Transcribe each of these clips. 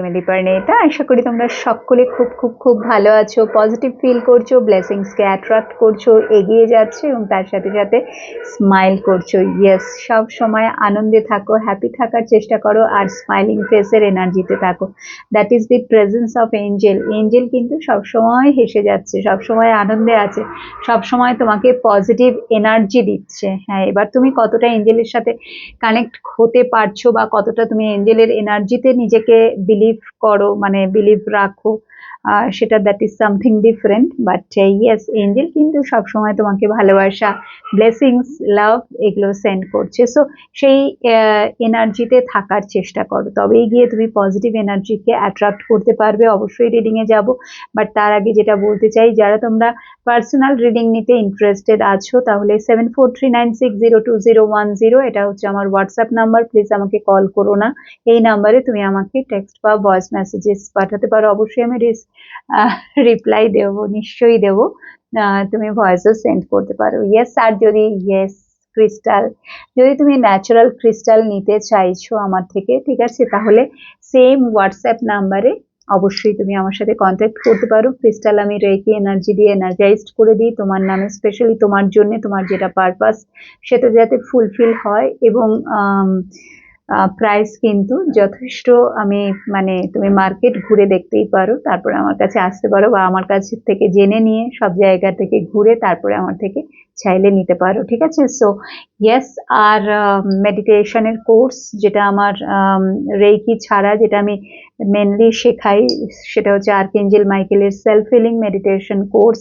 আমি দীপার্ণিতা আশা করি তোমরা সকলে খুব খুব খুব ভালো আছো পজিটিভ ফিল করছ ব্লেসিংসকে অ্যাট্রাক্ট করছ, এগিয়ে যাচ্ছে এবং তার সাথে সাথে স্মাইল করছ। ইয়েস সব সময় আনন্দে থাকো হ্যাপি থাকার চেষ্টা করো আর স্মাইলিং ফেসের এনার্জিতে থাকো। That is the presence of angel angel কিন্তু সবসময় হেসে যাচ্ছে সবসময় আনন্দে আছে সবসময় তোমাকে পজিটিভ এনার্জি দিচ্ছে। হ্যাঁ এবার তুমি কতটা এঞ্জেলের সাথে কানেক্ট হতে পারছ বা কতটা তুমি এঞ্জেলের এনার্জিতে নিজেকে বিলিভ করো মানে বিলিভ রাখো। সেটা that is something different but yes angel কিন্তু সবসময় তোমাকে ভালোবাসা ব্লেসিংস লাভ এগুলো সেন্ড করছে। সো সেই এনার্জিতে থাকার চেষ্টা করো। তবেই গিয়ে তুমি পজিটিভ এনার্জিকে অ্যাট্রাক্ট করতে পারবে। অবশ্যই রিডিংয়ে যাব। বাট তার আগে যেটা বলতে চাই, যারা তোমরা পার্সোনাল রিডিং নিতে ইন্টারেস্টেড আছো, তাহলে seven four three nine six zero two zero one zero এটা হচ্ছে আমার হোয়াটসঅ্যাপ নাম্বার প্লিজ আমাকে কল করো না। এই নাম্বারে তুমি আমাকে টেক্সট বা ভয়েস মেসেজেস পাঠাতে পারো। অবশ্যই আমি রিপ্লাই দেবো, নিশ্চয়ই দেবো। তুমি ভয়েসও সেন্ড করতে পারো। ইয়েস আর যদি ইয়েস ক্রিস্টাল যদি তুমি ন্যাচারাল ক্রিস্টাল নিতে চাইছো আমার থেকে, ঠিক আছে? তাহলে সেম হোয়াটসঅ্যাপ নাম্বারে অবশ্যই তুমি আমার সাথে কন্ট্যাক্ট করতে পারো। ক্রিস্টাল আমি রেকি এনার্জি দিয়ে এনার্জাইজড করে দিই। তোমার নামে স্পেশালি তোমার জন্য, তোমার যেটা পারপাস সেটা যাতে ফুলফিল হয় এবং প্রাইস কিন্তু যথেষ্ট আমি মানে তুমি মার্কেট ঘুরে দেখতেই পারো। তারপরে আমার কাছে আসতে পারো বা আমার কাছ থেকে জেনে নিয়ে সব জায়গা থেকে ঘুরে তারপরে আমার থেকে চাইলে নিতে পারো, ঠিক আছে? সো ইয়েস আর মেডিটেশনের কোর্স যেটা আমার রেইকি ছাড়া যেটা আমি মেনলি শেখাই, সেটা হচ্ছে আর্কেঞ্জেল মাইকেলের সেলফ হিলিং মেডিটেশন কোর্স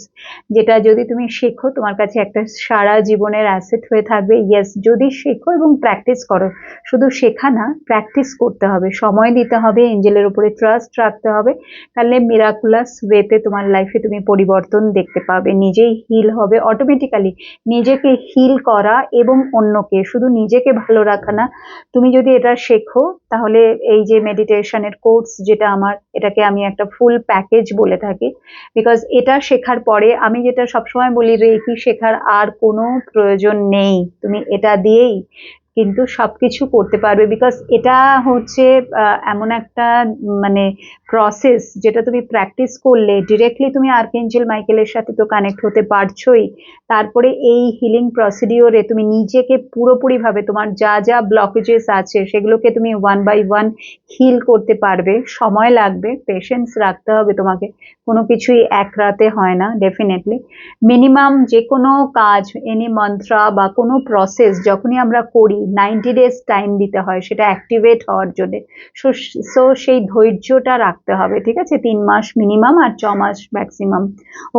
যেটা যদি তুমি শেখো, তোমার কাছে একটা সারা জীবনের অ্যাসেট হয়ে থাকবে। ইয়েস যদি শেখো এবং প্র্যাকটিস করো। শুধু শেখা না প্র্যাকটিস করতে হবে। সময় দিতে হবে এঞ্জেলের উপরে ট্রাস্ট রাখতে হবে। তাহলে মিরাকুলাস ওয়েতে তোমার লাইফে তুমি পরিবর্তন দেখতে পাবে। নিজেই হিল হবে অটোমেটিক্যালি নিজেকে হিল করা এবং অন্যকে, শুধু নিজেকে ভালো রাখা না। তুমি যদি এটা শেখো, তাহলে এই যে মেডিটেশনের কোর্স যেটা আমার, এটাকে আমি একটা ফুল প্যাকেজ বলে থাকি বিকজ এটা শেখার পরে আমি যেটা সবসময় বলি, রেকি শেখার আর কোনো প্রয়োজন নেই। তুমি এটা দিয়েই কিন্তু সবকিছু করতে পারবে বিকজ এটা হচ্ছে এমন একটা মানে প্রসেস যেটা তুমি প্র্যাকটিস করলে ডিরেক্টলি তুমি আর্কেঞ্জেল মাইকেলের সাথে তো কানেক্ট হতে পারছোই। তারপরে এই হিলিং প্রসিডিওরে তুমি নিজেকে পুরোপুরিভাবে তোমার যা যা ব্লকেজেস আছে, সেগুলোকে তুমি ওয়ান বাই ওয়ান হিল করতে পারবে। সময় লাগবে পেশেন্স রাখতে হবে তোমাকে। কোনো কিছুই এক রাতে হয় না ডেফিনেটলি মিনিমাম যে কোনো কাজ এনি মন্ত্রা বা কোনো প্রসেস যখনই আমরা করি নাইনটি ডেজ টাইম দিতে হয়, সেটা অ্যাক্টিভেট হওয়ার জন্য। সো সেই ধৈর্যটা রাখতে হবে, ঠিক আছে? তিন মাস মিনিমাম আর ছ মাস ম্যাক্সিমাম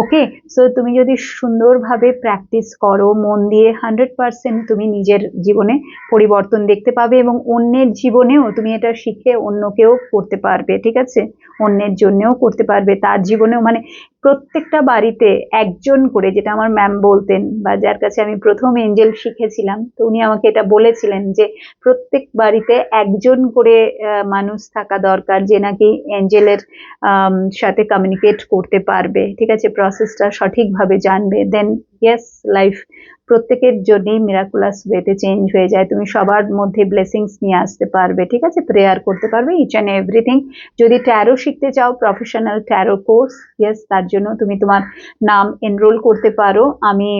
ওকে সো তুমি যদি সুন্দরভাবে প্র্যাকটিস করো, মন দিয়ে হান্ড্রেড পার্সেন্ট তুমি নিজের জীবনে পরিবর্তন দেখতে পাবে এবং অন্যের জীবনেও তুমি এটা শিখে অন্যকেও করতে পারবে, ঠিক আছে? অন্যের জন্যেও করতে পারবে, তার জীবনেও মানে প্রত্যেকটা বাড়িতে একজন করে, যেটা আমার ম্যাম বলতেন বা যার কাছে আমি প্রথম এঞ্জেল শিখেছিলাম, তো উনি আমাকে এটা বলেছিলেন যে প্রত্যেক বাড়িতে একজন করে মানুষ থাকা দরকার যে নাকি এঞ্জেলের সাথে কমিউনিকেট করতে পারবে। ঠিক আছে প্রসেসটা সঠিকভাবে জানবে। দেন ইয়েস লাইফ প্রত্যেকের জন্যই মিরাকুলাস ওয়েতে চেঞ্জ হয়ে যায়। তুমি সবার মধ্যে ব্লেসিংস নিয়ে আসতে পারবে, ঠিক আছে? প্রেয়ার করতে পারবে ইচ অ্যান্ড এভরিথিং যদি ট্যারো শিখতে চাও প্রফেশনাল ট্যারো কোর্স ইয়েস তার জন্য তুমি তোমার নাম এনরোল করতে পারো। আমি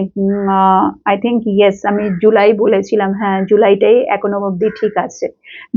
আই থিঙ্ক ইয়েস আমি জুলাই বলেছিলাম হ্যাঁ জুলাইটাই এখনও অবধি ঠিক আছে।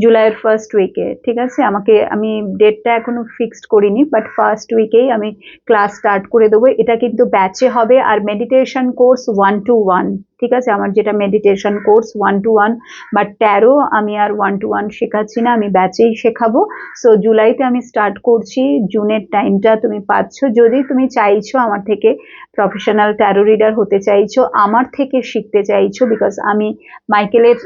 জুলাইয়ের ফার্স্ট উইকে ঠিক আছে? আমাকে, আমি ডেটটা এখনও ফিক্সড করিনি বাট ফার্স্ট উইকেই আমি ক্লাস স্টার্ট করে দেবো। এটা কিন্তু ব্যাচে হবে, আর meditation course one two one ঠিক আছে? আমার যেটা meditation course one two one বা ট্যারো আমি আর ওয়ান টু ওয়ান শেখাচ্ছি না, আমি ব্যাচেই শেখাবো। সো জুলাইতে আমি স্টার্ট করছি জুনের টাইমটা তুমি পাচ্ছ। যদি তুমি চাইছো আমার থেকে প্রফেশনাল ট্যারো রিডার হতে চাইছো, আমার থেকে শিখতে চাইছো বিকজ আমি মাইকেলের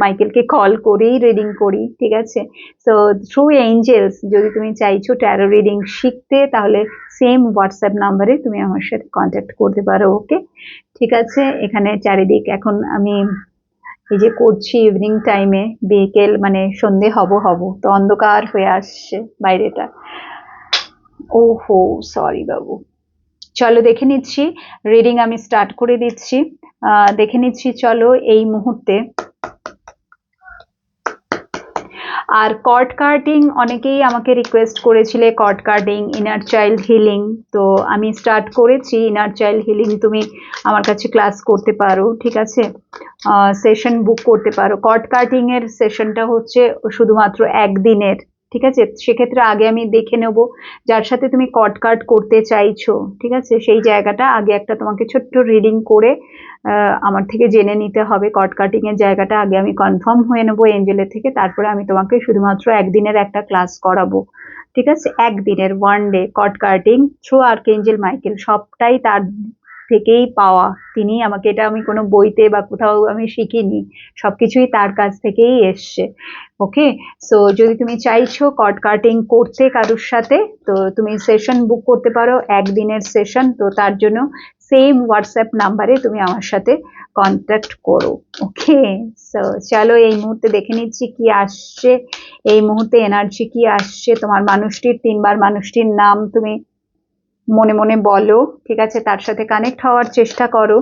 মাইকেলকে কল করেই রিডিং করি, ঠিক আছে? সো থ্রু এঞ্জেলস যদি তুমি চাইছো ট্যারো রিডিং শিখতে, তাহলে সেম হোয়াটসঅ্যাপ নাম্বারে তুমি আমার সাথে কন্ট্যাক্ট করতে পারো ওকে ঠিক আছে? এখানে চারিদিক এখন আমি এই যে করছি ইভিনিং টাইমে বিকেল মানে সন্ধে হব হব, তো অন্ধকার হয়ে আসছে বাইরেটা। ও হো সরি বাবু। চলো দেখে নিচ্ছি রিডিং আমি স্টার্ট করে দিচ্ছি। দেখে নিচ্ছি, চলো এই মুহূর্তে আর কর্ড কার্টিং অনেকেই আমাকে রিকোয়েস্ট করেছিলে cord cutting inner child healing তো আমি স্টার্ট করেছি ইনার চাইল্ড হিলিং তুমি আমার কাছে ক্লাস করতে পারো, ঠিক আছে? সেশন বুক করতে পারো। কর্ড কার্টিং এর সেশনটা হচ্ছে শুধুমাত্র একদিনের। ঠিক আছে? সেক্ষেত্রে আগে আমি দেখে নেব, যার সাথে তুমি কট কাট করতে চাইছো, ঠিক আছে? সেই জায়গাটা আগে একটা তোমাকে ছোট্ট রিডিং করে আমার থেকে জেনে নিতে হবে। কট কাটিং এর জায়গাটা আগে আমি কনফার্ম হয়ে নেব এঞ্জেলের থেকে, তারপরে আমি তোমাকে শুধুমাত্র একদিনের একটা ক্লাস করাবো। ঠিক আছে? একদিনের one day cord cutting through archangel Michael সবটাই তার থেকেই পাওয়া। তিনি আমাকে এটা আমি কোনো বইতে বা কোথাও আমি শিখিনি, সবকিছুই তার কাছ থেকেই এসছে। ওকে সো যদি তুমি চাইছো কট কাটিং করতে কারোর সাথে, তো তুমি সেশন বুক করতে পারো, একদিনের সেশন তো তার জন্য সেম হোয়াটসঅ্যাপ নাম্বারে তুমি আমার সাথে কন্ট্যাক্ট করো। ওকে সো চলো এই মুহূর্তে দেখে নিচ্ছি কি আসছে, এই মুহূর্তে এনার্জি কি আসছে, তোমার মানুষটির, তিনবার মানুষটির নাম তুমি মনে মনে বলো, ঠিক আছে? তার সাথে কানেক্ট হওয়ার চেষ্টা করো।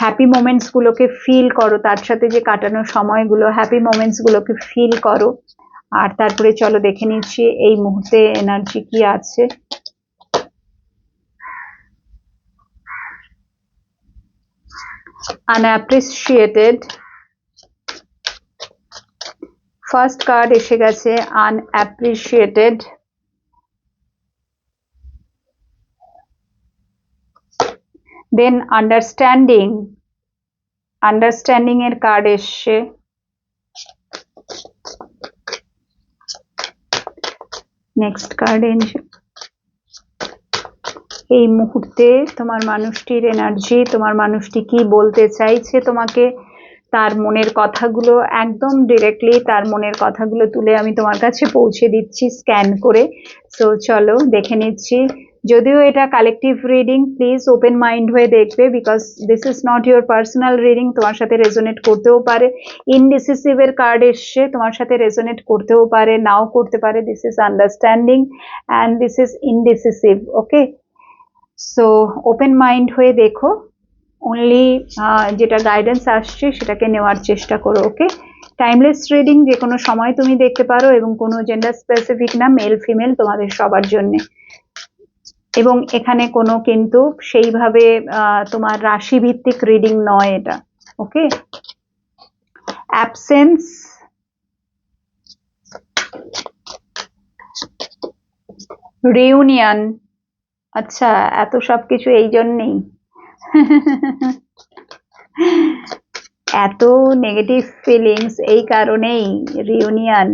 হ্যাপি মোমেন্টসগুলোকে ফিল করো, তার সাথে যে কাটানো সময়গুলো হ্যাপি মোমেন্টসগুলোকে ফিল করো। আর তারপরে চলো দেখে নিচ্ছি এই মুহূর্তে এনার্জি কি আছে। আনঅ্যাপ্রিসিয়েটেড ফার্স্ট কার্ড এসে গেছে আনঅ্যাপ্রিসিয়েটেড দেন আন্ডারস্ট্যান্ডিং আন্ডারস্ট্যান্ডিং এর কার্ড এসছে। নেক্সট কার্ড এই মুহূর্তে তোমার মানুষটির এনার্জি তোমার মানুষটি কি বলতে চাইছে তোমাকে, তার মনের কথাগুলো একদম ডিরেক্টলি তার মনের কথাগুলো তুলে আমি তোমার কাছে পৌঁছে দিচ্ছি স্ক্যান করে। সো চলো দেখে নিচ্ছি। যদিও এটা collective reading please open mind হয়ে দেখবে because this is not your personal reading তোমার সাথে রেজোনেট করতেও পারে। ইনডিসিসিভের কার্ড এসছে, তোমার সাথে রেজোনেট করতেও পারে, নাও করতে পারে this is understanding and this is indecisive okay so open mind হয়ে দেখো অনলি যেটা গাইডেন্স আসছে সেটাকে নেওয়ার চেষ্টা করো ওকে টাইমলেস রিডিং যে কোনো সময় তুমি দেখতে পারো এবং কোনো জেন্ডার স্পেসিফিক না মেল ফিমেল তোমাদের সবার জন্যে। এবং এখানে কোনো কিন্তু সেইভাবে তোমার রাশি ভিত্তিক রিডিং নয় এটা ওকে অ্যাবসেন্স রিউনিয়ন আচ্ছা এত সব কিছু এই জন্যেই। এত নেগেটিভ ফিলিংস এই কারণেই রিউনিয়ন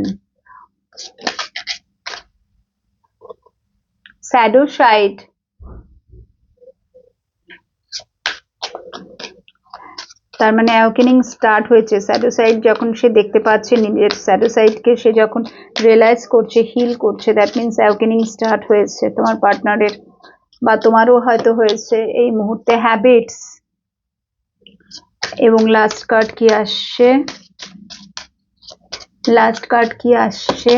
সাইড তার মানে অ্যাওকেনিং স্টার্ট হয়েছে। স্যাডোসাইড যখন সে দেখতে পাচ্ছে, নিজের স্যাডোসাইডকে সে যখন রিয়েলাইজ করছে হিল করছে দ্যাট মিনস অ্যাওকেনিং স্টার্ট হয়েছে। তোমার পার্টনারের বা তোমারও হয়তো হয়েছে এই মুহূর্তে হ্যাবিটস এবং লাস্ট কার্ড কি আসছে? লাস্ট কার্ড কি আসছে?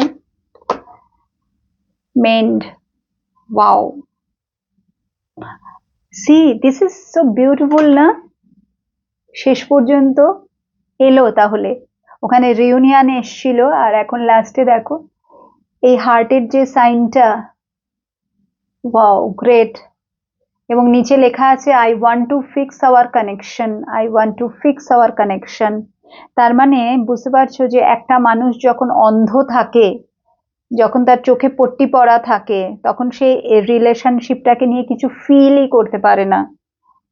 Mend wow see this is so beautiful না শেষ পর্যন্ত এলো তাহলে। ওখানে রিউনিয়ন এসছিল, আর এখন লাস্টে দেখো, এই হার্টের যে সাইনটা ওয়াও গ্রেট এবং নিচে লেখা আছে I want to fix our connection I want to fix our connection তার মানে বুঝতে পারছ যে একটা মানুষ যখন অন্ধ থাকে যখন তার চোখে পট্টি পড়া থাকে, তখন সে রিলেশনশিপটাকে নিয়ে কিছু ফিলই করতে পারে না।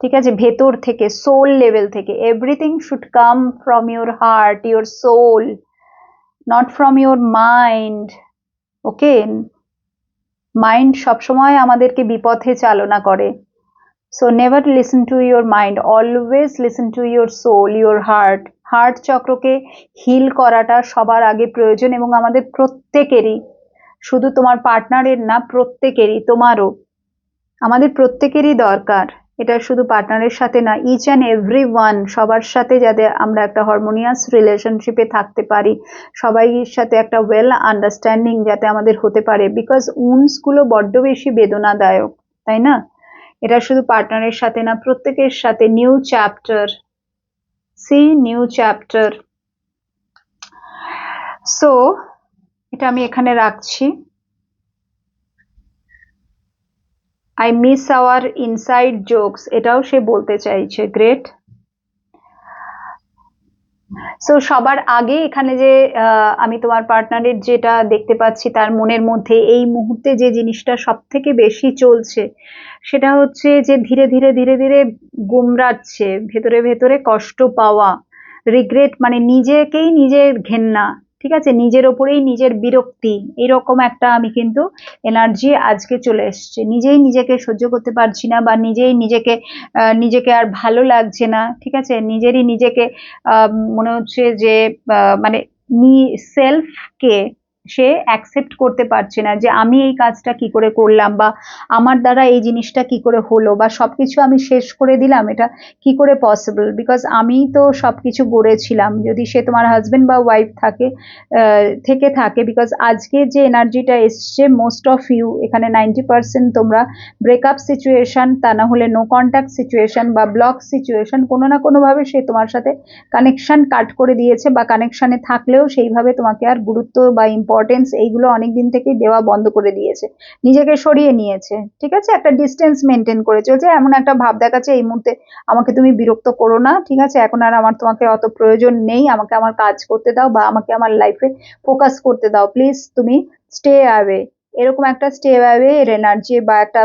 ঠিক আছে? ভেতর থেকে সোল লেভেল থেকে। Everything should come from your heart your soul not from your mind okay mind সবসময় আমাদেরকে বিপথে চালনা করে। So never listen to your mind always listen to your soul your heart heart চক্রকে হিল করাটা সবার আগে প্রয়োজন এবং আমাদের প্রত্যেকেরই, শুধু তোমার পার্টনারের না, প্রত্যেকেরই, তোমারও, আমাদের প্রত্যেকেরই দরকার। এটা শুধু পার্টনারের সাথে না ইচ অ্যান্ড এভরি ওয়ান সবার সাথে যাতে আমরা একটা হারমোনিয়াস রিলেশনশিপে থাকতে পারি, সবাই সাথে একটা ওয়েল আন্ডারস্ট্যান্ডিং যাতে আমাদের হতে পারে বিকজ উন্সগুলো বড্ড বেশি বেদনাদায়ক, তাই না? এটা শুধু পার্টনারের সাথে না, প্রত্যেকের সাথে new chapter see, new chapter. So, এটা আমি এখানে রাখছি। I miss our inside jokes এটাও সে বলতে চাইছে গ্রেট সো সবার আগে এখানে যে আমি তোমার পার্টনারের যেটা দেখতে পাচ্ছি তার মনের মধ্যে এই মুহূর্তে যে জিনিসটা সব থেকে বেশি চলছে, সেটা হচ্ছে যে ধীরে ধীরে ধীরে ধীরে গুমরাচ্ছে ভেতরে ভেতরে কষ্ট পাওয়া রিগ্রেট মানে নিজেকেই নিজের ঘেন্না ঠিক আছে? নিজের ওপরেই নিজের বিরক্তি, এরকম একটা আমি কিন্তু এনার্জি আজকে চলে এসছে। নিজেই নিজেকে সহ্য করতে পারছি না বা নিজেই নিজেকে নিজেকে আর ভালো লাগছে না, ঠিক আছে? নিজেরই নিজেকে মনে হচ্ছে যে মানে সেলফকে সে অ্যাকসেপ্ট করতে পারছে না যে আমি এই কাজটা কি করে করলাম বা আমার দ্বারা এই জিনিসটা কি করে হলো বা সবকিছু আমি শেষ করে দিলাম, এটা কি করে পসিবল বিকজ আমি তো সবকিছু গড়েছিলাম। যদি সে তোমার হাজবেন্ড বা ওয়াইফ থাকে থেকে থাকে বিকজ আজকে যে এনার্জিটা এসছে মোস্ট অফ ইউ এখানে নাইনটি পার্সেন্ট তোমরা ব্রেকআপ সিচুয়েশন তা না হলে নো কন্ট্যাক্ট সিচুয়েশন বা ব্লক সিচুয়েশন কোনো না কোনোভাবে সে তোমার সাথে কানেকশন কাট করে দিয়েছে বা কানেকশনে থাকলেও সেইভাবে তোমাকে আর গুরুত্ব বা ইম্পর্টেন্স এইগুলো অনেক দিন থেকেই দেওয়া বন্ধ করে দিয়েছে। নিজেকে সরিয়ে নিয়েছে, ঠিক আছে? একটা ডিস্টেন্স মেনটেন করে চলছে। এমন একটা ভাব দেখাচ্ছে, এই মুহূর্তে আমাকে তুমি বিরক্ত করো না, ঠিক আছে? এখন আর আমার তোমাকে অত প্রয়োজন নেই। আমাকে আমার কাজ করতে দাও বা আমাকে আমার লাইফে ফোকাস করতে দাও। প্লিজ তুমি স্টে অ্যাওয়ে এরকম একটা স্টে অ্যাওয়ে এর এনার্জি বা একটা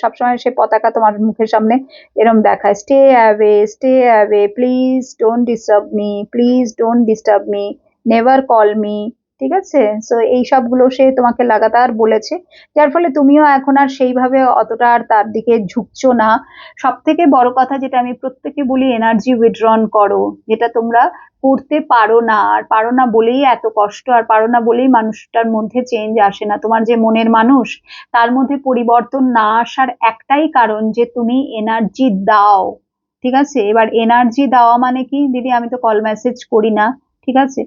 সবসময় সে পতাকা তোমার মুখের সামনে এরকম দেখায়। Stay away stay away please don't disturb me please don't disturb me never call me ঠিক আছে? সো এই সবগুলো সে তোমাকে লাগাতার বলেছে। যার ফলে তুমিও এখন আর সেইভাবে অতটা আর তার দিকে ঝুঁকছো না। সব থেকে বড় কথা যেটা আমি প্রত্যেকে বলি এনার্জি উইথড্রন করো। যেটা তোমরা করতে পারো না। আর পারো না বলেই এত কষ্ট, আর পারো না বলেই মানুষটার মধ্যে চেঞ্জ আসে না। তোমার যে মনের মানুষ, তার মধ্যে পরিবর্তন না আসার একটাই কারণ যে তুমি এনার্জি দাও। ঠিক আছে? এবার এনার্জি দেওয়া মানে কি? দিদি, আমি তো কল মেসেজ করি না। ঠিক আছে?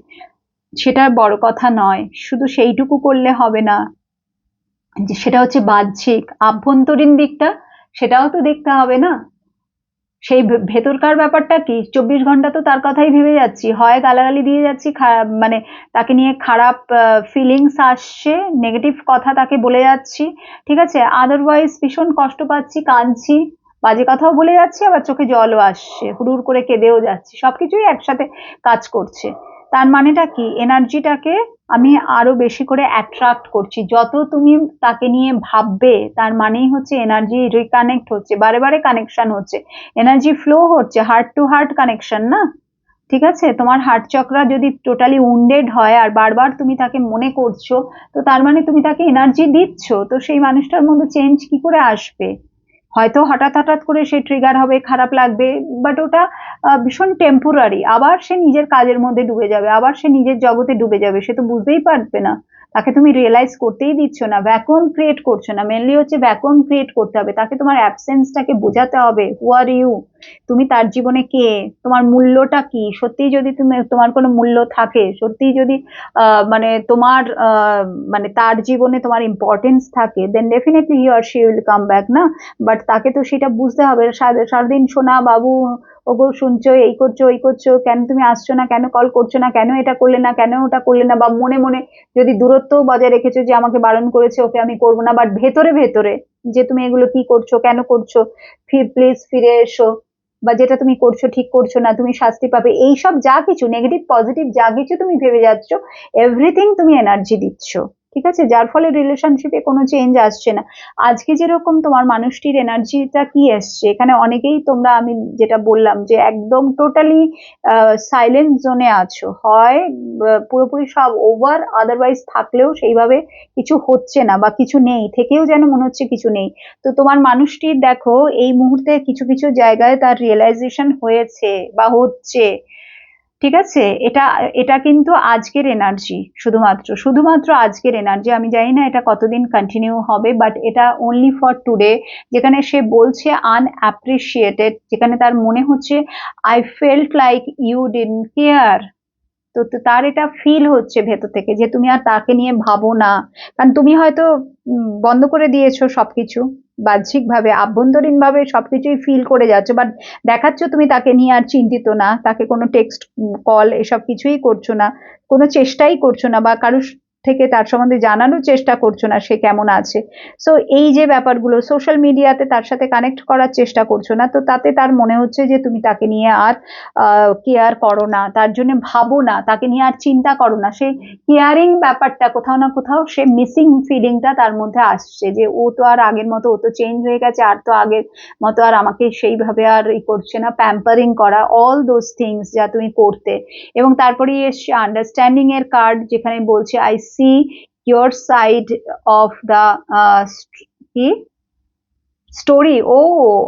সেটা বড় কথা নয়, শুধু সেইটুকু করলে হবে না। যে সেটা হচ্ছে বাহ্যিক, আভ্যন্তরীণ দিকটা সেটাও তো দেখতে হবে না। সেই ভেতরকার ব্যাপারটা কি? চব্বিশ ঘণ্টা তো তার কথাই ভেবে যাচ্ছি। হয় গালাগালি দিয়ে যাচ্ছি মানে তাকে নিয়ে খারাপ ফিলিংস আসছে নেগেটিভ কথা তাকে বলে যাচ্ছি, ঠিক আছে? আদারওয়াইজ ভীষণ কষ্ট পাচ্ছি, কাঁদছি, বাজে কথাও বলে যাচ্ছি, আবার চোখে জলও আসছে হুড়ুর করে কেঁদেও যাচ্ছি। সবকিছুই একসাথে কাজ করছে। তার মানেটা কি? এনার্জিটাকে আমি আরও বেশি করে অ্যাট্রাক্ট করছি। যত তুমি তাকে নিয়ে ভাববে, তার মানেই হচ্ছে এনার্জি রিকানেক্ট হচ্ছে, বারে বারে কানেকশন হচ্ছে। এনার্জি ফ্লো হচ্ছে হার্ট টু হার্ট কানেকশন না? ঠিক আছে? তোমার হার্ট চক্রা যদি টোটালি উন্ডেড হয়, আর বারবার তুমি তাকে মনে করছ, তো তার মানে তুমি তাকে এনার্জি দিচ্ছ, তো সেই মানুষটার মধ্যে চেঞ্জ কি করে আসবে? হয়তো হঠাৎ হঠাৎ করে সে ট্রিগার হবে, খারাপ লাগবে বাট ওটা ভীষণ টেম্পোরারি আবার সে নিজের কাজের মধ্যে ডুবে যাবে, আবার সে নিজের জগতে ডুবে যাবে, সে তো বুঝতেই পারবে না। তাকে তুমি রিয়েলাইজ করতেই দিচ্ছ না ভ্যাকুয়াম ক্রিয়েট করছ না। মেনলি হচ্ছে ভ্যাকুয়াম ক্রিয়েট করতে হবে। তাকে তোমার অ্যাবসেন্সটাকে বোঝাতে হবে। হু আর ইউ তুমি তার জীবনে কে? তোমার মূল্যটা কি? সত্যিই যদি তুমি, তোমার কোনো মূল্য থাকে, সত্যিই যদি মানে তোমার মানে তার জীবনে তোমার ইম্পর্টেন্স থাকে then definitely you are she will come back না? বাট তাকে তো সেটা বুঝতে হবে। সারা- সারাদিন শোনা বাবু, ওগো শুনছো, এই করছ, ওই করছ, কেন তুমি আসছো না, কেন কল করছ না, কেন এটা করলে না, কেন ওটা করলে না, বা মনে মনে যদি দূরত্ব বজায় রেখেছো যে আমাকে বারণ করেছে, ওকে আমি করব না বাট ভেতরে ভেতরে যে তুমি এগুলো কি করছ, কেন করছ প্লিজ ফিরে এসো, বা যেটা তুমি করছ, ঠিক করছ না, তুমি শাস্তি পাবে, এইসব যা কিছু নেগেটিভ পজিটিভ যা কিছু তুমি ভেবে যাচ্ছ এভরিথিং তুমি এনার্জি দিচ্ছ। ঠিক আছে? যার ফলে রিলেশনশিপে কোনো চেঞ্জ আসছে না। আজকে যেরকম তোমার মানুষটির এনার্জিটা কি এসছে? এখানে অনেকেই তোমরা আমি যেটা বললাম যে একদম টোটালি সাইলেন্ট জোনে আছো। হয় পুরোপুরি সব ওভার আদারওয়াইজ থাকলেও সেইভাবে কিছু হচ্ছে না বা কিছু নেই। থেকেও যেন মনে হচ্ছে কিছু নেই। তো তোমার মানুষটির দেখো, এই মুহূর্তে কিছু কিছু জায়গায় তার রিয়েলাইজেশন হয়েছে বা হচ্ছে। ঠিক আছে? এটা এটা কিন্তু আজকের এনার্জি শুধুমাত্র শুধুমাত্র আজকের এনার্জি আমি জানি না এটা কতদিন কন্টিনিউ হবে বাট এটা অনলি ফর টুডে যেখানে সে বলছে আনঅ্যাপ্রিসিয়েটেড যেখানে তার মনে হচ্ছে I felt like you didn't care তো তার এটা ফিল হচ্ছে ভেতর থেকে যে তুমি আর তাকে নিয়ে ভাবো না। কারণ তুমি হয়তো বন্ধ করে দিয়েছ সবকিছু, বাহ্যিকভাবে, আভ্যন্তরীণভাবে সবকিছুই ফিল করে যাচ্ছ। বাট দেখাচ্ছ তুমি তাকে নিয়ে আর চিন্তিত না, তাকে কোনো টেক্সট কল এসব কিছুই করছ না, কোনো চেষ্টাই করছ না বা কারোর থেকে তার সম্বন্ধে জানানোর চেষ্টা করছ না, সে কেমন আছে? সো এই যে ব্যাপারগুলো সোশ্যাল মিডিয়াতে তার সাথে কানেক্ট করার চেষ্টা করছ না, তো তাতে তার মনে হচ্ছে যে তুমি তাকে নিয়ে আর কেয়ার করো না, তার জন্য ভাবো না, তাকে নিয়ে আর চিন্তা করো না। সেই কেয়ারিং ব্যাপারটা কোথাও না কোথাও সে মিসিং ফিলিংটা তার মধ্যে আসছে যে ও তো আর আগের মতো, ও তো চেঞ্জ হয়ে গেছে, আর তো আগের মতো আর আমাকে সেইভাবে আর ই করছে না প্যাম্পারিং করা অল দোজ থিংস যা তুমি করতে। এবং তারপরে এসছে আন্ডারস্ট্যান্ডিং এর কার্ড যেখানে বলছে I see your side of the কি story O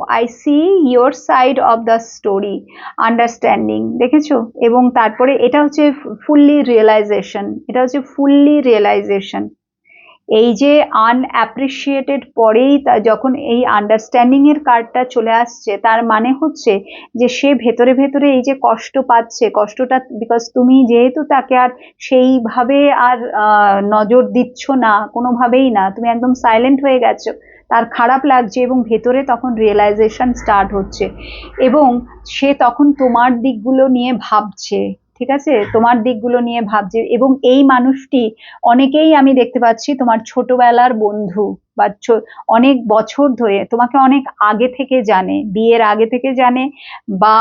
I see your side of the story understanding দেখেছ? এবং তারপরে এটা হচ্ছে ফুললি রিয়েলাইজেশন এটা হচ্ছে ফুললি রিয়েলাইজেশন এই যে আনঅ্যাপ্রিসিয়েটেড পরেই তা যখন এই আন্ডারস্ট্যান্ডিং এর কার্ডটা চলে আসছে, তার মানে হচ্ছে যে সে ভেতরে ভেতরে এই যে কষ্ট পাচ্ছে, কষ্টটা বিকজ তুমি যেহেতু তাকে আর সেইভাবে আর নজর দিচ্ছ না, কোনোভাবেই না, তুমি একদম সাইলেন্ট হয়ে গেছো, তার খারাপ লাগছে এবং ভেতরে তখন রিয়েলাইজেশন স্টার্ট হচ্ছে এবং সে তখন তোমার দিকগুলো নিয়ে ভাবছে। ঠিক আছে? তোমার দিকগুলো নিয়ে ভাবছে এবং এই মানুষটি অনেকেই আমি দেখতে পাচ্ছি তোমার ছোটবেলার বন্ধু। বা অনেক বছর ধরে, তোমাকে অনেক আগে থেকে জানে, বিয়ের আগে থেকে জানে, বা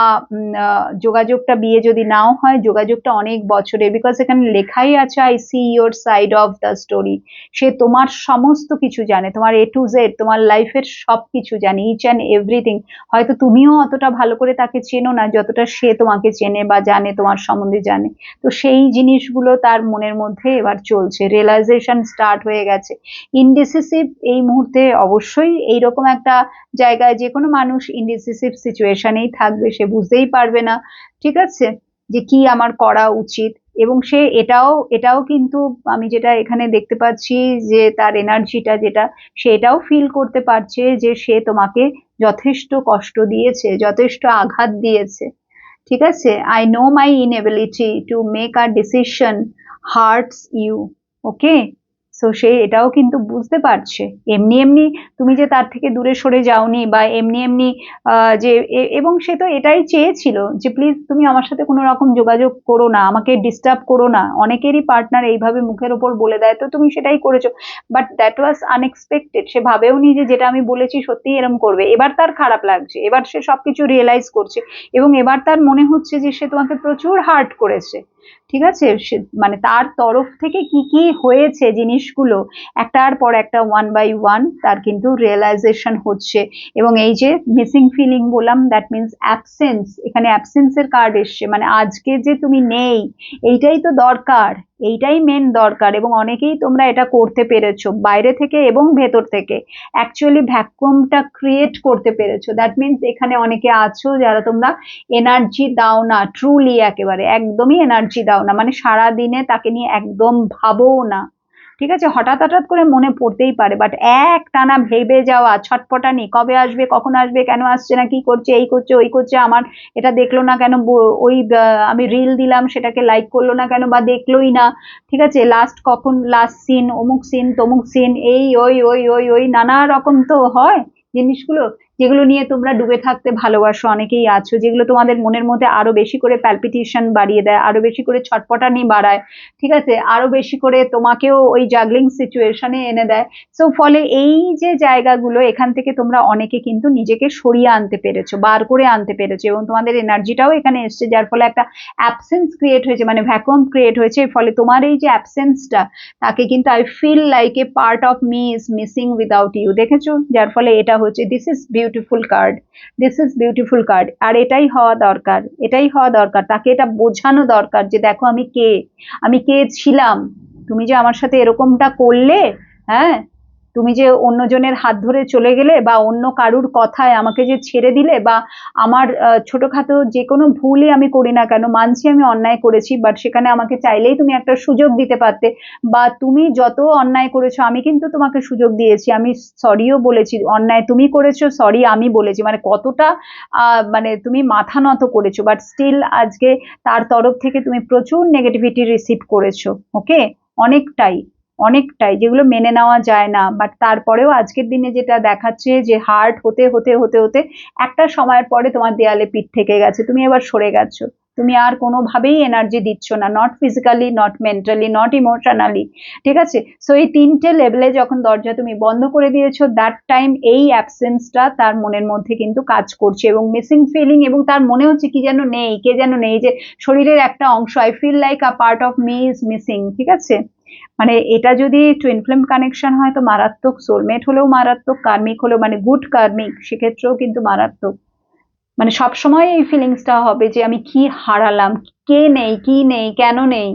যোগাযোগটা বিয়ে যদি নাও হয়, যোগাযোগটা অনেক বছরে বিকজ এখানে লেখাই আছে I see your side of the story সে তোমার সমস্ত কিছু জানে, তোমার এ টু জেড তোমার লাইফের সব কিছু জানে ইচ অ্যান্ড এভরিথিং হয়তো তুমিও অতটা ভালো করে তাকে চেনো না, যতটা সে তোমাকে চেনে বা জানে, তোমার সম্বন্ধে জানে। তো সেই জিনিসগুলো তার মনের মধ্যে এবার চলছে রিয়েলাইজেশন স্টার্ট হয়ে গেছে। ইনডিসিসিভ এই মুহূর্তে অবশ্যই এইরকম একটা জায়গায় যে কোনো মানুষ ইনডিসিসিভ সিচুয়েশনেই থাকবে, সে বুঝতেই পারবে না। ঠিক আছে? যে কি আমার করা উচিত? এবং সে এটাও এটাও কিন্তু আমি যেটা এখানে দেখতে পাচ্ছি যে তার এনার্জিটা যেটা সেটাও ফিল করতে পারছে যে সে তোমাকে যথেষ্ট কষ্ট দিয়েছে, যথেষ্ট আঘাত দিয়েছে। ঠিক আছে? I know my inability to make a decision hurts you okay so সে এটাও কিন্তু বুঝতে পারছে। এমনি এমনি তুমি যে তার থেকে দূরে সরে যাওনি বা এমনি এমনি যে এবং সে তো এটাই চেয়েছিল যে, প্লিজ তুমি আমার সাথে কোনো রকম যোগাযোগ করো না, আমাকে ডিস্টার্ব করো না। অনেকেরই পার্টনার এইভাবে মুখের ওপর বলে দেয়, তো তুমি সেটাই করেছ। বাট দ্যাট ওয়াজ আনএক্সপেক্টেড সে ভাবেও নি যে, যেটা আমি বলেছি সত্যিই এরম করবে। এবার তার খারাপ লাগছে। এবার সে সবকিছু রিয়েলাইজ করছে এবং এবার তার মনে হচ্ছে যে, সে তোমাকে প্রচুর হার্ট করেছে। ঠিক আছে? মানে তার তরফ থেকে কি কি হয়েছে জিনিসগুলো, একটার পর একটা ওয়ান বাই ওয়ান তার কিন্তু রিয়েলাইজেশন হচ্ছে। এবং এই যে মিসিং ফিলিং বললাম দ্যাট মিনস অ্যাবসেন্স এখানে অ্যাবসেন্সের কার্ড এসছে। মানে আজকে যে তুমি নেই, এইটাই তো দরকার। এইটাই মেন দরকার এবং অনেকেই তোমরা এটা করতে পেরেছ, বাইরে থেকে এবং ভেতর থেকে। অ্যাকচুয়ালি ভ্যাকুয়ামটা ক্রিয়েট করতে পেরেছ। দ্যাট মিনস এখানে অনেকে আছো যারা তোমরা এনার্জি দাও না ট্রুলি একেবারে, একদমই এনার্জি দাও না। মানে সারা দিনে তাকে নিয়ে একদম ভাবও না। ঠিক আছে? হঠাৎ হঠাৎ করে মনে পড়তেই পারে। বাট এক টানা ভেবে যাওয়া, ছটপটানি, কবে আসবে, কখন আসবে, কেন আসছে না, কি করছে, এই করছে, ওই করছে, আমার এটা দেখল না কেন ওই আমি রিল দিলাম, সেটাকে লাইক করল না কেন, বা দেখলোই না, ঠিক আছে? লাস্ট কখন লাস্ট সিন অমুক সিন তমুক সিন এই, ওই ওই ওই ওই, নানা রকম তো হয় জিনিসগুলো। যেগুলো নিয়ে তোমরা ডুবে থাকতে ভালোবাসো, অনেকেই আছো, যেগুলো তোমাদের মনের মধ্যে আরও বেশি করে প্যালপিটেশন বাড়িয়ে দেয়, আরও বেশি করে ছটপটানি বাড়ায়, ঠিক আছে? আরও বেশি করে তোমাকেও ওই জাগলিং সিচুয়েশনে এনে দেয়। সো ফলে এই যে জায়গাগুলো, এখান থেকে তোমরা অনেকে কিন্তু নিজেকে সরিয়ে আনতে পেরেছ, বার করে আনতে পেরেছ এবং তোমাদের এনার্জিটাও এখানে এসছে, যার ফলে একটা অ্যাবসেন্স ক্রিয়েট হয়েছে মানে ভ্যাকুয়াম ক্রিয়েট হয়েছে ফলে তোমার এই যে অ্যাবসেন্সটা তাকে কিন্তু I feel like a part of me is missing without you দেখেছ? যার ফলে এটা হচ্ছে this is beauty beautiful card this is beautiful card আর এটাই হওয়া দরকার, এটাই হওয়া দরকার। তাকে এটা বোঝানো দরকার যে দেখো আমি কে আমি কে ছিলাম। তুমি যে আমার সাথে এরকমটা করলে হ্যাঁ? তুমি যে অন্যজনের হাত ধরে চলে গেলে বা অন্য কারুর কথায় আমাকে যে ছেড়ে দিলে বা আমার ছোটখাটো যে কোনো ভুলই আমি করি না কেন, মানছি আমি অন্যায় করেছি বাট সেখানে আমাকে চাইলেই তুমি একটা সুযোগ দিতে পারতে বা তুমি যত অন্যায় করেছ, আমি কিন্তু তোমাকে সুযোগ দিয়েছি, আমি সরিও বলেছি, অন্যায় তুমি করেছ সরি আমি বলেছি মানে কতটা মানে তুমি মাথা নত করেছ বাট স্টিল আজকে তার তরফ থেকে তুমি প্রচুর নেগেটিভিটি রিসিভ করেছ ওকে অনেকটাই। অনেকটাই, যেগুলো মেনে নেওয়া যায় না। বাট তারপরেও আজকের দিনে যেটা দেখাচ্ছে যে হার্ট হতে হতে হতে হতে একটা সময়ের পরে তোমার দেয়ালে পিঠ থেকে গেছে। তুমি এবার সরে গেছো। তুমি আর কোনোভাবেই এনার্জি দিচ্ছ না not physically not mentally not emotionally ঠিক আছে? সো এই তিনটে লেভেলে যখন দরজা তুমি বন্ধ করে দিয়েছ দ্যাট টাইম এই অ্যাবসেন্সটা তার মনের মধ্যে কিন্তু কাজ করছে এবং মিসিং ফিলিং এবং তার মনে হচ্ছে কি যেন নেই, কে যেন নেই যে শরীরের একটা অংশ I feel like a part of me is missing ঠিক আছে? মানে এটা যদি টুইন ফ্লেম কানেকশন হয়, তো মারাত্মক সোলমেট হলেও মারাত্মক কার্মিক হলেও মানে গুড কার্মিক সেক্ষেত্রেও কিন্তু মারাত্মক। মানে সবসময় এই ফিলিংসটা হবে যে আমি কি হারালাম, কে নেই, কি নেই, কেন নেই,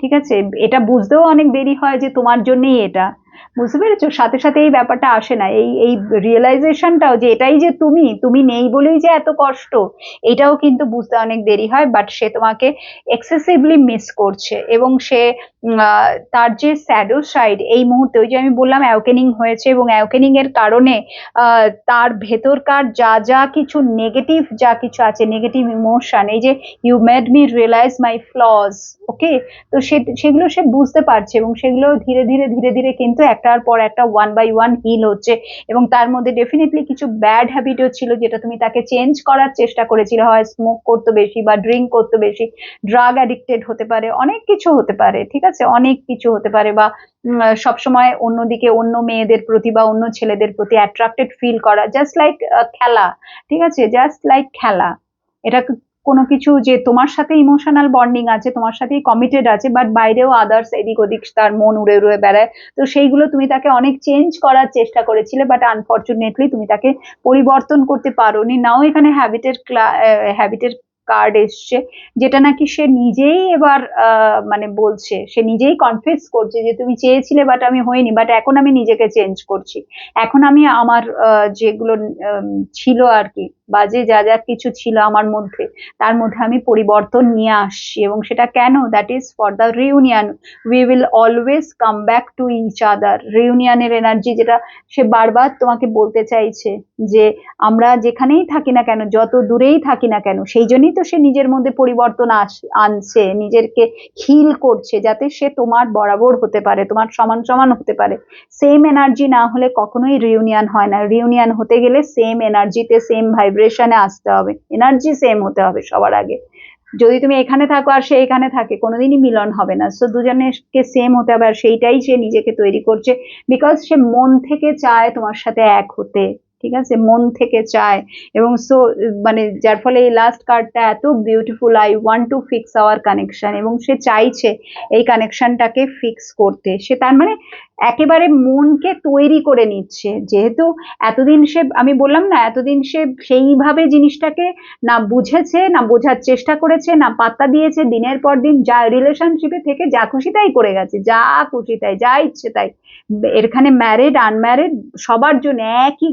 ঠিক আছে? এটা বুঝতেও অনেক দেরি হয় যে তোমার জন্যেই এটা। বুঝতে পেরেছ? সাথে সাথে এই ব্যাপারটা আসে না। এই এই রিয়েলাইজেশনটাও যে এটাই যে তুমি তুমি নেই বলেই যে এত কষ্ট, এটাও কিন্তু বুঝতে অনেক দেরি হয় বাট সে তোমাকে এক্সেসিভলি মিস করছে এবং সে তার যে স্যাডো সাইড এই মুহূর্তে ওই যে আমি বললাম অ্যাওকেনিং হয়েছে এবং অ্যাওকেনিং এর কারণে তার ভেতরকার যা যা কিছু নেগেটিভ যা কিছু আছে নেগেটিভ ইমোশন এই যে you made me realise my flaws okay তো সে, সেগুলো সে বুঝতে পারছে এবং সেগুলো ধীরে ধীরে ধীরে ধীরে কিন্তু একটার পর একটা ওয়ান বাই ওয়ান হিল হচ্ছে এবং তার মধ্যে ডেফিনেটলি কিছু ব্যাড হ্যাবিটও ছিল যেটা তুমি তাকে চেঞ্জ করার চেষ্টা করেছিলে। হয় স্মোক করতো বেশি বা ড্রিঙ্ক করতো বেশি ড্রাগ অ্যাডিক্টেড হতে পারে, অনেক কিছু হতে পারে, ঠিক আছে? অনেক কিছু হতে পারে বা সবসময় অন্যদিকে অন্য মেয়েদের প্রতি বা অন্য ছেলেদের প্রতি অ্যাট্রাক্টেড ফিল করা জাস্ট লাইক খেলা, ঠিক আছে? জাস্ট লাইক খেলা। এটা কোনো কিছু যে তোমার সাথে ইমোশনাল বন্ডিং আছে, তোমার সাথেই কমিটেড আছে বাট বাইরেও আদার্স এদিক ওদিক তার মন উড়ে উড়ে বেড়ায়। তো সেইগুলো তুমি তাকে অনেক চেঞ্জ করার চেষ্টা করেছিলে বাট আনফর্চুনেটলি তুমি তাকে পরিবর্তন করতে পারোনি। নাও এখানে হ্যাবিটের ক্লা হ্যাবিটের কার্ড এসছে, যেটা নাকি সে নিজেই এবার মানে বলছে, সে নিজেই কনফেস করছে যে তুমি চেয়েছিলে বাট আমি হইনি বাট এখন আমি নিজেকে চেঞ্জ করছি। এখন আমি আমার যেগুলো ছিল আর কি বাজে যা যা কিছু ছিল আমার মধ্যে, তার মধ্যে আমি পরিবর্তন নিয়ে আসছি এবং সেটা কেন? That is for the reunion we will always come back to each other রিউনিয়নের energy যেটা সে বারবার তোমাকে বলতে চাইছে যে, আমরা যেখানেই থাকি না কেন, যত দূরেই থাকি না কেন, সেই জন্যই তো সে নিজের মধ্যে পরিবর্তন আনছে, নিজেরকে হিল করছে, যাতে সে তোমার বরাবর হতে পারে, তোমার সমান সমান হতে পারে। সেম এনার্জি না হলে কখনোই রিউনিয়ন হয় না। রিউনিয়ন হতে গেলে সেম এনার্জিতে সেম ভাইব্রেশনে আসতে হবে। এনার্জি সেম হতে হবে সবার আগে। যদি তুমি এখানে থাকো আর সে এখানে থাকে, কোনোদিনই মিলন হবে না। সো দুজনেরকে সেম হতে হবে আর সেইটাই সে নিজেকে তৈরি করছে বিকজ সে মন থেকে চায় তোমার সাথে এক হতে। ঠিক আছে? মন থেকে চায়। এবং সো মানে যার ফলে এই লাস্ট কার্ডটা এত beautiful I want to fix our connection এবং সে চাইছে এই কানেকশনটাকে ফিক্স করতে। সে তার মানে একেবারে মনকে তৈরি করে নিচ্ছে। যেহেতু এতদিন সে, আমি বললাম না, এতদিন সে সেইভাবে জিনিসটাকে না বুঝেছে, না বোঝার চেষ্টা করেছে, না পাত্তা দিয়েছে, দিনের পর দিন যা রিলেশনশিপে থেকে যা খুশি তাই করে গেছে, যা খুশি তাই, যা ইচ্ছে তাই। এখানে ম্যারিড আনম্যারিড সবার জন্য একই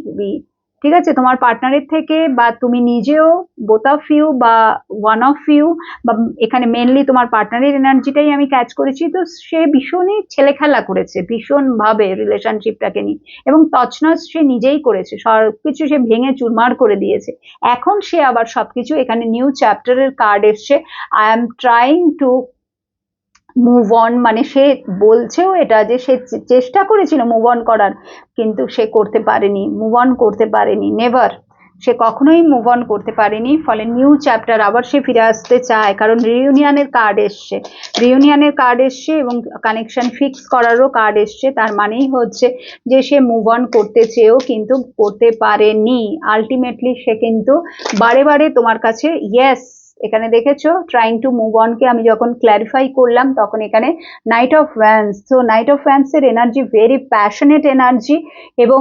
ঠিক আছে? তোমার পার্টনারের থেকে বা তুমি নিজেও বোথ অফ ইউ বা ওয়ান অফ ইউ বা এখানে মেনলি তোমার পার্টনারের এনার্জিটাই আমি ক্যাচ করেছি। তো সে ভীষণই ছেলে খেলা করেছে ভীষণ ভাবে রিলেশনশিপটাকে নিয়ে। এবং তছনছ সে নিজেই করেছে, সবকিছু সে ভেঙে চুরমার করে দিয়েছে। এখন সে আবার সবকিছু এখানে নিউ চ্যাপ্টারের কার্ড এসছে। I am trying to move on মানে সে বলছেও এটা যে সে চেষ্টা করেছিল মুভ অন করার, কিন্তু সে করতে পারেনি মুভ অন করতে পারেনি নেভার সে কখনোই মুভ অন করতে পারেনি, ফলে নিউ চ্যাপ্টার আবার সে ফিরে আসতে চায়, কারণ রিউনিয়নের কার্ড এসছে। রিউনিয়নের কার্ড এসছে এবং কানেকশন ফিক্স করারও কার্ড এসছে, তার মানেই হচ্ছে যে সে মুভ অন করতে চেয়েও কিন্তু করতে পারেনি। আলটিমেটলি সে কিন্তু বারে বারে তোমার কাছে ইয়েস এখানে দেখেছ? ট্রাইং টু মুভ অনকে আমি যখন ক্ল্যারিফাই করলাম, তখন এখানে নাইট অফ ভ্যান্স তো নাইট অফ ভ্যান্সের এনার্জি ভেরি প্যাশনেট এনার্জি এবং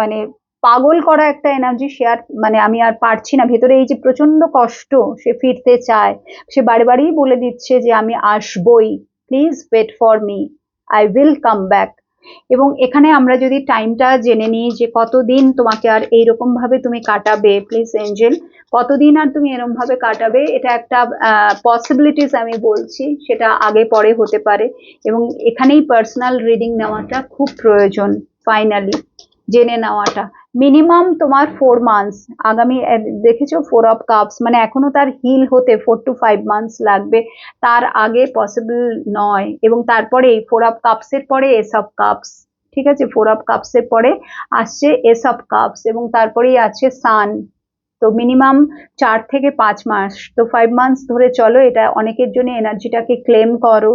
মানে পাগল করা একটা এনার্জি সে আর মানে আমি আর পারছি না। ভেতরে এই যে প্রচণ্ড কষ্ট, সে ফিরতে চায়। সে বারে বারেই বলে দিচ্ছে যে, আমি আসবই। Please wait for me I will come back এবং এখানে আমরা যদি টাইমটা জেনে নিই যে কতদিন তোমাকে আর এইরকম ভাবে তুমি কাটাবে প্লিজ এঞ্জেল কতদিন আর তুমি এরকম ভাবে কাটাবে, এটা একটা পসিবিলিটিস আমি বলছি, সেটা আগে পরে হতে পারে এবং এখানেই পার্সোনাল রিডিং নেওয়াটা খুব প্রয়োজন ফাইনালি জেনে নেওয়াটা। মিনিমাম তোমার ফোর মান্থস আগামী দেখেছ ফোর অফ কাপস মানে এখনও তার হিল হতে ফোর টু ফাইভ মান্থস লাগবে। তার আগে পসিবল নয়, এবং তারপরে এই ফোর অফ কাপসের পরে এস অফ কাপস ঠিক আছে? ফোর অফ কাপসের পরে আসছে এস অফ কাপস এবং তারপরেই আছে সান তো মিনিমাম চার থেকে পাঁচ মাস। তো ফাইভ মান্থস ধরে চলো, এটা অনেকের জন্য এনার্জিটাকে ক্লেম করো।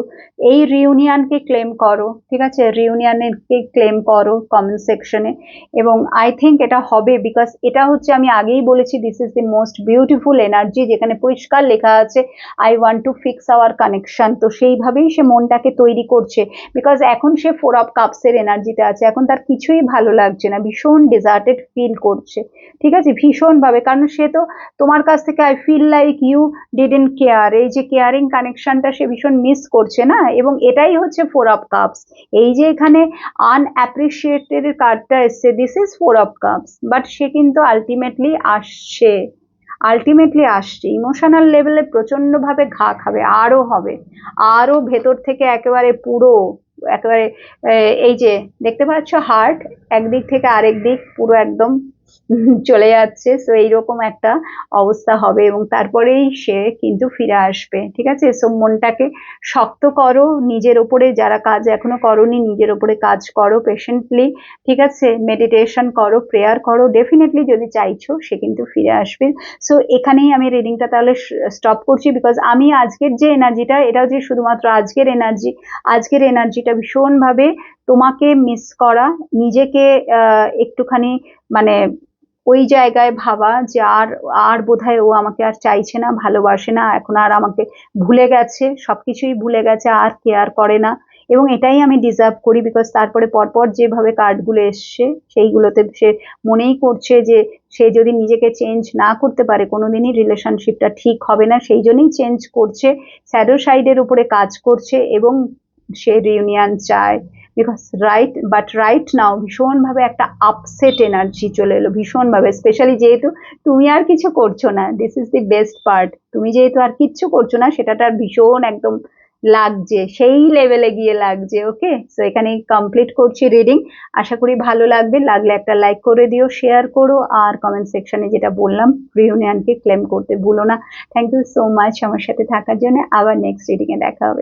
এই রিউনিয়নকে ক্লেম করো, ঠিক আছে? রিউনিয়নকে ক্লেম করো কমেন্ট সেকশনে এবং আই থিঙ্ক এটা হবে বিকজ এটা হচ্ছে আমি আগেই বলেছি this is the most beautiful energy যেখানে পরিষ্কার লেখা আছে I want to fix our connection তো সেইভাবেই সে মনটাকে তৈরি করছে। বিকজ এখন সে ফোর অফ কাপসের এনার্জিতে আছে। এখন তার কিছুই ভালো লাগছে না। ভীষণ ডিজার্টেড ফিল করছে। ঠিক আছে? ভীষণভাবে কারণ সে তো তোমার কাছ থেকে I feel like you didn't care এই যে কেয়ারিং কানেকশনটা সে ভীষণ মিস করছে না? এবং এটাই হচ্ছে ফোর অফ কাপস এই যে এখানে আনঅ্যাপ্রিসিয়েটেড কার্ডটা এসছে this is four of cups but সে কিন্তু আলটিমেটলি আসছে। আলটিমেটলি আসছে। ইমোশনাল লেভেলে প্রচণ্ডভাবে ঘা খাবে আরও হবে। আরও ভেতর থেকে একেবারে পুরো, একেবারে এই যে, দেখতে পাচ্ছ? হার্ট একদিক থেকে আরেক দিক পুরো একদম চলে যাচ্ছে। সো এইরকম একটা অবস্থা হবে এবং তারপরেই সে কিন্তু ফিরে আসবে, ঠিক আছে? সো মনটাকে শক্ত করো, নিজের ওপরে যারা কাজ এখনও করনি, নিজের ওপরে কাজ করো পেশেন্টলি ঠিক আছে? মেডিটেশন করো প্রেয়ার করো ডেফিনেটলি যদি চাইছো, সে কিন্তু ফিরে আসবে। সো এখানেই আমি রিডিংটা তাহলে স্টপ করছি বিকজ আমি আজকের যে এনার্জিটা এটা যে শুধুমাত্র আজকের এনার্জি আজকের এনার্জিটা ভীষণভাবে তোমাকে মিস করা, নিজেকে একটুখানি মানে ওই জায়গায় ভাবা যে আর আর বোধহয় ও আমাকে আর চাইছে না, ভালোবাসে না, এখন আর আমাকে ভুলে গেছে, সবকিছুই ভুলে গেছে, আর কেয়ার করে না। এবং এটাই আমি ডিজার্ভ করি বিকজ তারপরে পরপর যেভাবে কার্ডগুলো এসছে, সেইগুলোতে সে মনেই করছে যে সে যদি নিজেকে চেঞ্জ না করতে পারে, কোনোদিনই রিলেশনশিপটা ঠিক হবে না। সেই জন্যই চেঞ্জ করছে স্যাডো সাইডের উপরে কাজ করছে এবং সে রিউনিয়ন চায়। Because right but right now ভীষণভাবে একটা আপসেট এনার্জি চলে এলো, ভীষণভাবে স্পেশালি যেহেতু তুমি আর কিছু করছ না this is the best part তুমি যেহেতু আর কিচ্ছু করছ না, সেটা তার ভীষণ একদম লাগছে, সেই লেভেলে গিয়ে লাগছে ওকে সো এখানে কমপ্লিট করছি রিডিং আশা করি ভালো লাগবে, লাগলে একটা লাইক করে দিও শেয়ার করো, আর কমেন্ট সেকশনে যেটা বললাম রিউনিয়নকে ক্লেম করতে ভুলো না। থ্যাংক ইউ সো মাচ আমার সাথে থাকার জন্য। আবার নেক্সট রিডিংয়ে দেখা হবে।